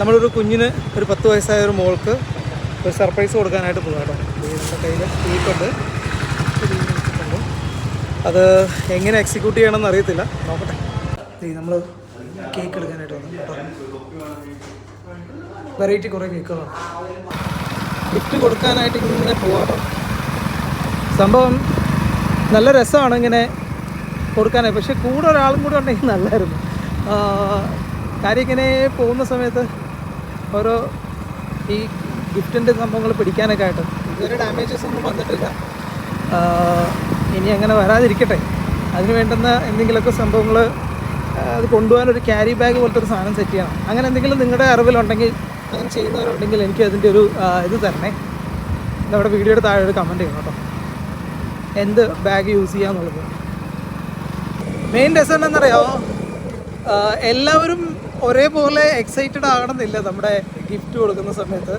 നമ്മളൊരു കുഞ്ഞിന് ഒരു പത്ത് വയസ്സായ ഒരു മോൾക്ക് ഒരു സർപ്രൈസ് കൊടുക്കാനായിട്ട് പോകാം കേട്ടോ. കയ്യിൽ കേക്കുണ്ട് അത് എങ്ങനെ എക്സിക്യൂട്ട് ചെയ്യണമെന്ന് അറിയത്തില്ല. നോക്കട്ടെ. നമ്മൾ കേക്ക് എടുക്കാനായിട്ട് വന്നു കേട്ടോ. വെറൈറ്റി കുറേ കേക്കുകളാണ് ഗിഫ്റ്റ് കൊടുക്കാനായിട്ട് ഇങ്ങനെ പോവാം സംഭവം നല്ല രസമാണ് ഇങ്ങനെ കൊടുക്കാനായി പക്ഷെ കൂടെ ഒരാളും കൂടെ ഉണ്ടെങ്കിൽ നല്ലായിരുന്നു കാര്യം ഇങ്ങനെ പോകുന്ന സമയത്ത് ഓരോ ഈ ഗിഫ്റ്റിന്റെ സംഭവങ്ങൾ പിടിക്കാനൊക്കെ ആയിട്ട്. ഇതുവരെ ഡാമേജസ് ഒന്നും വന്നിട്ടില്ല. ഇനി അങ്ങനെ വരാതിരിക്കട്ടെ. അതിന് വേണ്ടുന്ന എന്തെങ്കിലുമൊക്കെ സംഭവങ്ങൾ അത് കൊണ്ടുപോകാൻ ഒരു ക്യാരി ബാഗ് പോലത്തെ ഒരു സാധനം സെറ്റ് ചെയ്യണം. അങ്ങനെ എന്തെങ്കിലും നിങ്ങളുടെ അറിവിലുണ്ടെങ്കിൽ അങ്ങനെ ചെയ്യുന്നവരുണ്ടെങ്കിൽ എനിക്ക് അതിന്റെ ഒരു ഇത് തരണേ. നമ്മുടെ വീഡിയോയുടെ താഴെ ഒരു കമന്റ് ചെയ്യണം കേട്ടോ. എന്ത് ബാഗ് യൂസ് ചെയ്യാന്നുള്ളത്. മെയിൻ രസം എന്നറിയാമോ എല്ലാവരും ഒരേപോലെ എക്സൈറ്റഡ് ആകണമെന്നില്ല നമ്മുടെ ഗിഫ്റ്റ് കൊടുക്കുന്ന സമയത്ത്.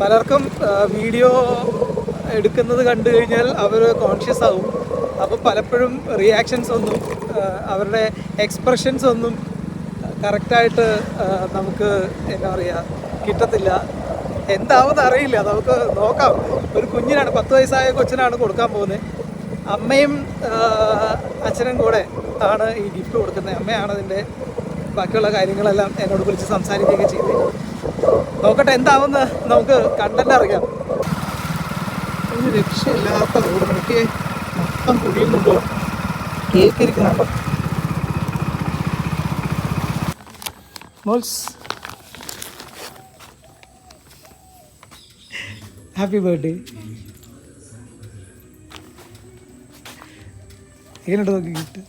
പലർക്കും വീഡിയോ എടുക്കുന്നത് കണ്ടു കഴിഞ്ഞാൽ അവർ കോൺഷ്യസ് ആവും. അപ്പോൾ പലപ്പോഴും റിയാക്ഷൻസ് ഒന്നും അവരുടെ എക്സ്പ്രഷൻസ് ഒന്നും കറക്റ്റായിട്ട് നമുക്ക് എന്താ പറയുക കിട്ടത്തില്ല. എന്താവെന്ന് അറിയില്ല. നമുക്ക് നോക്കാം. ഒരു കുഞ്ഞിനാണ് പത്ത് വയസ്സായ കൊച്ചിനാണ് കൊടുക്കാൻ പോകുന്നത്. അമ്മയും അച്ഛനും കൂടെ ആണ് ഈ ഗിഫ്റ്റ് കൊടുക്കുന്നത്. അമ്മയാണ് അതിന്റെ ബാക്കിയുള്ള കാര്യങ്ങളെല്ലാം എന്നോട് വിളിച്ച് സംസാരിക്കുകയൊക്കെ ചെയ്ത്. നോക്കട്ടെ എന്താവുമെന്ന് നമുക്ക് കണ്ടന്റ് അറിയാം. ഒരു രക്ഷയില്ലാത്ത റോഡ് എനിക്ക് മൊത്തം കുഴിയുന്നുണ്ടോ കേക്കിരിക്കുന്നുണ്ടോ മോൾസ്. ഹാപ്പി ബർത്ത്ഡേ എങ്ങനെയുണ്ട് നോക്കി ഗിഫ്റ്റ്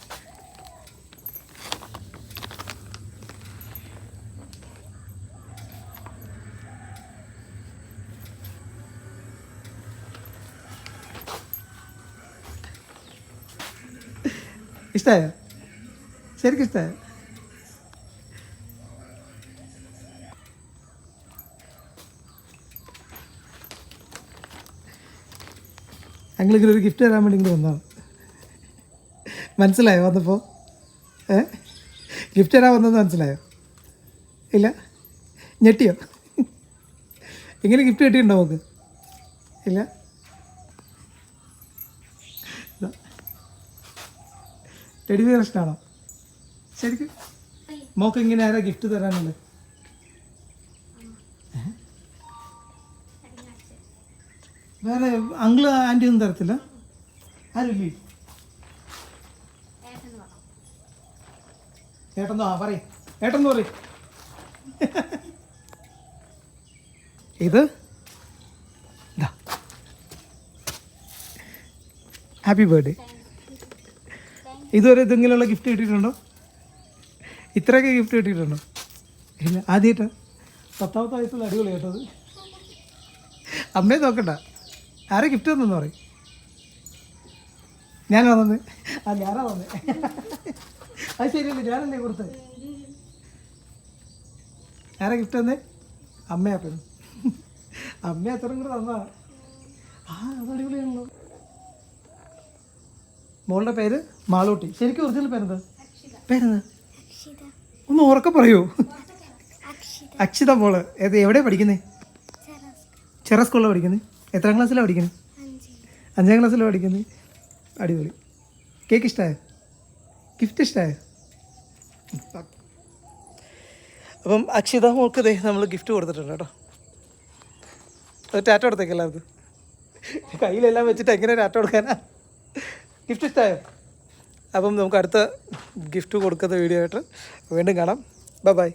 ഇഷ്ടമായോ ശരിക്കും ഇഷ്ടമായോ ഞങ്ങളിങ്ങനെ ഒരു ഗിഫ്റ്റ് തരാൻ വേണ്ടി ഇങ്ങനെ വന്നതാണ്. മനസ്സിലായോ വന്നപ്പോൾ ഏ? ഗിഫ്റ്റ് തരാൻ വന്നത് മനസ്സിലായോ? ഇല്ല? ഞെട്ടിയോ? ഇങ്ങനെ ഗിഫ്റ്റ് കിട്ടിയിട്ടുണ്ടോ നമുക്ക് ഇല്ല? ടെഡി ബിയർ ഇഷ്ടമാണോ ശരിക്കും? മോക്ക് ഇങ്ങനെ ആരാ ഗിഫ്റ്റ് തരാനുള്ളത്? വേറെ അങ്കിൾ ആന്റി ഒന്നും തരത്തില്ല? ആരുല്ലേ? ഏട്ടന്തോ ആ പറയും. ഏട്ടെന്ന് പറയും. ഇതാ? ഹാപ്പി ബർത്ത്ഡേ ഇതുവരെ ഇതെങ്കിലുള്ള ഗിഫ്റ്റ് കിട്ടിയിട്ടുണ്ടോ? ഇത്രയൊക്കെ ഗിഫ്റ്റ് കിട്ടിയിട്ടുണ്ടോ? ഇല്ല ആദ്യമായിട്ട്. പത്താമത്തെ വയസ്സിൽ അടിപൊളി കേട്ടത് അമ്മയെ നോക്കണ്ട. ആരെ ഗിഫ്റ്റ് തന്നെന്ന് പറയും. ഞാനാ തന്നെ ആ ഞാനാ തന്നെ അത് ശരിയല്ലേ ഞാനല്ലേ കൊടുത്തത് ആരെ ഗിഫ്റ്റ് തന്നെ? അമ്മയാ അപ്പം അമ്മ അത്രയും കൂടെ തന്നാ ആ അത് അടിപൊളിയാണല്ലോ. മോളുടെ പേര് മാളൂട്ടി. ശരിക്കും ഒറിജിനൽ പേരെന്താ? പേരെന്താ? ഒന്ന് ഉറക്കെ പറയൂ. അക്ഷിത. മോൾ. ഏത് എവിടെയാണ് പഠിക്കുന്നത് ചെറ സ്കൂളിലാണ് പഠിക്കുന്നത് എത്രാം ക്ലാസ്സിലാണ് പഠിക്കുന്നത് അഞ്ചാം ക്ലാസ്സിലാണ് പഠിക്കുന്നത് അടിപൊളി. കേക്ക് ഇഷ്ടമായോ ഗിഫ്റ്റ് ഇഷ്ടമായോ അപ്പം അക്ഷിത മോൾക്ക് ദേ നമ്മൾ ഗിഫ്റ്റ് കൊടുത്തിട്ടുണ്ട് കേട്ടോ. അത് ടാറ്റ കൊടുത്തേക്ക് എല്ലാവർക്കും. കയ്യിലെല്ലാം വെച്ചിട്ട് എങ്ങനെ ടാറ്റ കൊടുക്കാനാ? ഗിഫ്റ്റ് ഇഷ്ടമായോ അപ്പം നമുക്ക് അടുത്ത ഗിഫ്റ്റ് കൊടുക്കുന്ന വീഡിയോ ആയിട്ട് വീണ്ടും കാണാം. Bye bye